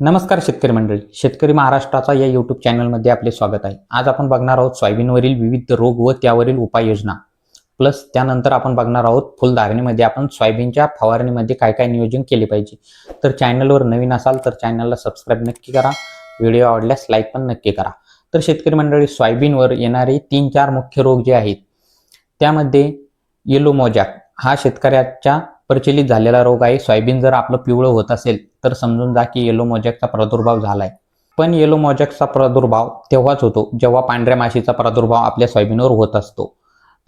नमस्कार शेतकरी मंडळी. शेतकरी महाराष्ट्राचा या युट्यूब चॅनलमध्ये आपले स्वागत आहे. आज आपण बघणार आहोत सोयाबीनवरील विविध रोग व त्यावरील उपाययोजना. प्लस त्यानंतर आपण बघणार आहोत फुलधारणीमध्ये आपण सोयाबीनच्या फवारणीमध्ये काय काय नियोजन केले पाहिजे. तर चॅनलवर नवीन असाल तर चॅनलला सबस्क्राईब नक्की करा. व्हिडिओ आवडल्यास लाईक पण नक्की करा. तर शेतकरी मंडळी सोयाबीनवर येणारे तीन चार मुख्य रोग जे आहेत त्यामध्ये येलो मोजॅक हा शेतकऱ्याच्या प्रचलित झालेला रोग आहे. सोयाबीन जर आपलं पिवळं होत असेल तर समजून जा की येलो मोजॅकचा प्रादुर्भाव झालाय. पण येलो मोजॅकचा प्रादुर्भाव तेव्हाच होतो जेव्हा पांढऱ्या माशीचा प्रादुर्भाव आपल्या सोयाबीनवर होत असतो.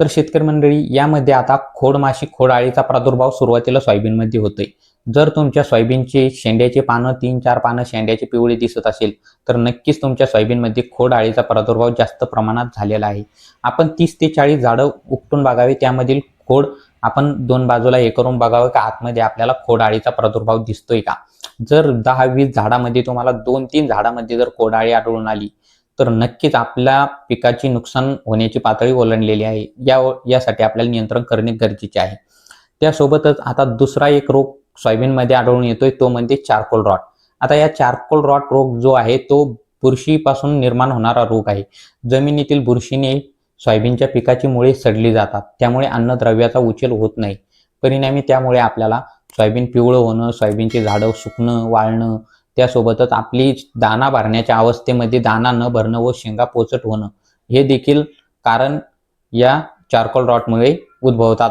तर शेतकरी मंडळी यामध्ये आता खोड माशी खोड आळीचा प्रादुर्भाव सुरुवातीला सोयाबीनमध्ये होतोय. जर तुमच्या सोयाबीनची शेंड्याचे पानं तीन चार पानं शेंड्याची पिवळी दिसत असेल तर नक्कीच तुमच्या सोयाबीनमध्ये खोड आळीचा प्रादुर्भाव जास्त प्रमाणात झालेला आहे. आपण तीस ते चाळीस झाडं उपटून बघावे त्यामधील खोड आपण दोन बाजूला हे करून बघावं का आतमध्ये आपल्याला खोडाळीचा प्रादुर्भाव दिसतोय का? जर दहा वीस झाडामध्ये तुम्हाला दोन तीन झाडामध्ये जर कोडाळी आढळून आली तर नक्कीच आपल्या पिकाची नुकसान होण्याची पातळी ओलांडलेली आहे. या यासाठी आपल्याला नियंत्रण करणे गरजेचे आहे. त्यासोबतच आता दुसरा एक रोग सोयाबीनमध्ये आढळून येतोय तो म्हणजे चारकोल रॉट. आता या चारकोल रॉट रोग जो आहे तो बुरशीपासून निर्माण होणारा रोग आहे. जमिनीतील बुरशीने सोयाबीनच्या पिकाची मुळे सडली जातात. त्यामुळे अन्नद्रव्याचा उचल होत नाही. परिणामी त्यामुळे आपल्याला सोयाबीन पिवळं होणं सोयाबीनची झाडं सुकणं वाळणं त्यासोबतच आपली दाना भरण्याच्या अवस्थेमध्ये दाना न भरणं व शेंगा पोचट होणं हे देखील कारण या चारकोल रॉटमुळे उद्भवतात.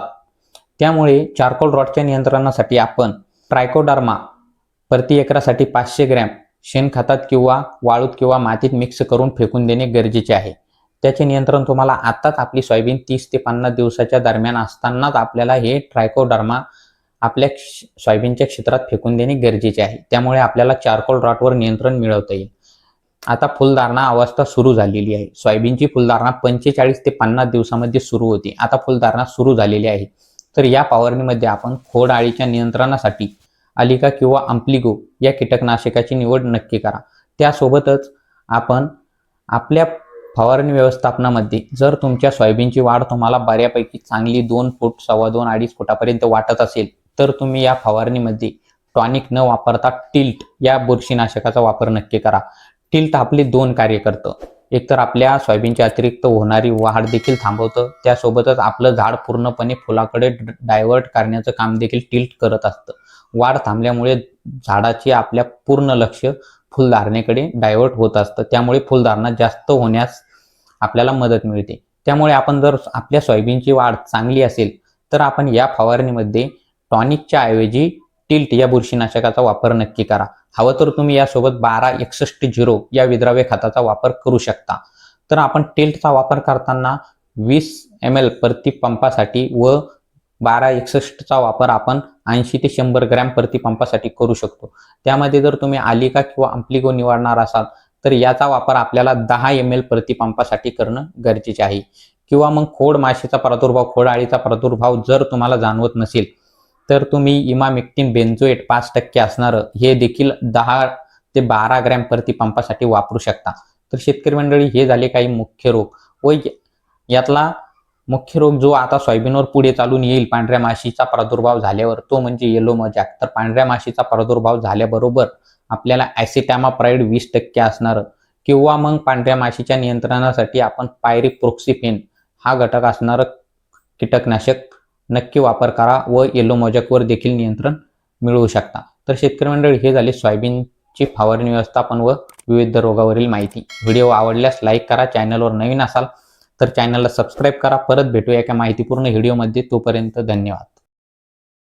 त्यामुळे चारकोल रॉटच्या नियंत्रणासाठी आपण ट्रायकोडर्मा प्रति एकरासाठी पाचशे ग्रॅम शेणखतात किंवा वाळूत किंवा मातीत मिक्स करून फेकून देणे गरजेचे आहे. त्याचे नियंत्रण तुम्हाला आताच आपली सोयाबीन तीस ते पन्नास दिवसाच्या दरम्यान असतानाच आपल्याला हे ट्रायकोडर्मा आपल्या क्ष- सोयाबीनच्या क्षेत्रात फेकून देणे गरजेचे आहे. त्यामुळे आपल्याला चारकोल रॉटवर नियंत्रण मिळवता येईल. आता फुलधारणा अवस्था सुरू झालेली आहे. सोयाबीनची फुलधारणा पंचेचाळीस ते पन्नास दिवसामध्ये सुरू होते. आता फुलधारणा सुरू झालेली आहे. तर या फवारणीमध्ये आपण खोड आळीच्या नियंत्रणासाठी अलिका किंवा अम्प्लिगो या कीटकनाशकाची निवड नक्की करा. त्यासोबतच आपण आपल्या फवारणी व्यवस्थापनामध्ये जर तुमच्या सोयाबीनची वाढ तुम्हाला बऱ्यापैकी चांगली दोन फूट सव्वा दोन अडीच फुटापर्यंत वाटत असेल तर तुम्ही या फवारणीमध्ये टॉनिक न वापरता टिल्ट या बुरशीनाशकाचा वापर नक्की करा. टिल्ट आपले दोन कार्य करतं. एकतर आपल्या सोयाबीनची अतिरिक्त होणारी वाढ देखील थांबवतं. त्यासोबतच आपलं झाड पूर्णपणे फुलाकडे डायव्हर्ट करण्याचं काम देखील टिल्ट करत असतं. वाढ थांबल्यामुळे झाडाचे आपल्या पूर्ण लक्ष फुलधारणेकडे डायव्हर्ट होत असतं. त्यामुळे फुलधारणा जास्त होण्यास आपल्याला मदत मिळते. त्यामुळे आपण जर आपल्या सोयाबीनची वाढ चांगली असेल तर आपण या फवारणीमध्ये टॉनिकच्या ऐवजी टिल्ट या बुरशीनाशकाचा वापर नक्की करा. हवं तर तुम्ही यासोबत बारा एकसष्ट झिरो या विद्राव्य खताचा वापर करू शकता. तर आपण टिल्टचा वापर करताना वीस एम एल प्रति पंपासाठी व बारा एकसष्टचा वापर आपण ऐंशी ते शंभर ग्रॅम प्रतिपंपासाठी करू शकतो. त्यामध्ये जर तुम्ही आलिका किंवा अम्प्लिगो निवडणार असाल तर याचा वापर आपल्याला दहा एम एल प्रतिपंपासाठी करणं गरजेचे आहे. किंवा मग खोड माशीचा प्रादुर्भाव खोड आळीचा प्रादुर्भाव जर तुम्हाला जाणवत नसेल तर तुम्ही इमामिक्टिन बेन्झोएट पाच टक्के असणारं हे देखील दहा ते बारा ग्रॅम प्रतिपंपासाठी वापरू शकता. तर शेतकरी मंडळी हे झाले काही मुख्य रोग. व यातला मुख्य रोग जो आता सोयाबीनवर पुढे चालून येईल पांढऱ्या माशीचा प्रादुर्भाव झाल्यावर तो म्हणजे येलो मजाक तर पांढऱ्या माशीचा प्रादुर्भाव झाल्याबरोबर आपल्याला ॲसिटॅमाप्राईड वीस टक्के असणारं. किंवा मग पांढऱ्या माशीच्या नियंत्रणासाठी आपण पायरी प्रोक्सिफेन हा घटक असणारं. कीटकनाशक नक्की वापर करा व येलो मोजकवर देखील नियंत्रण मिळवू शकता. तर शेतकरी मंडळी हे झाले सोयाबीनची फवारणी व्यवस्थापन व विविध रोगावरील माहिती. व्हिडिओ आवडल्यास लाईक करा चॅनलवर नवीन असाल तर चॅनलला सबस्क्राईब करा. परत भेटूया एका माहितीपूर्ण व्हिडिओमध्ये. तोपर्यंत धन्यवाद.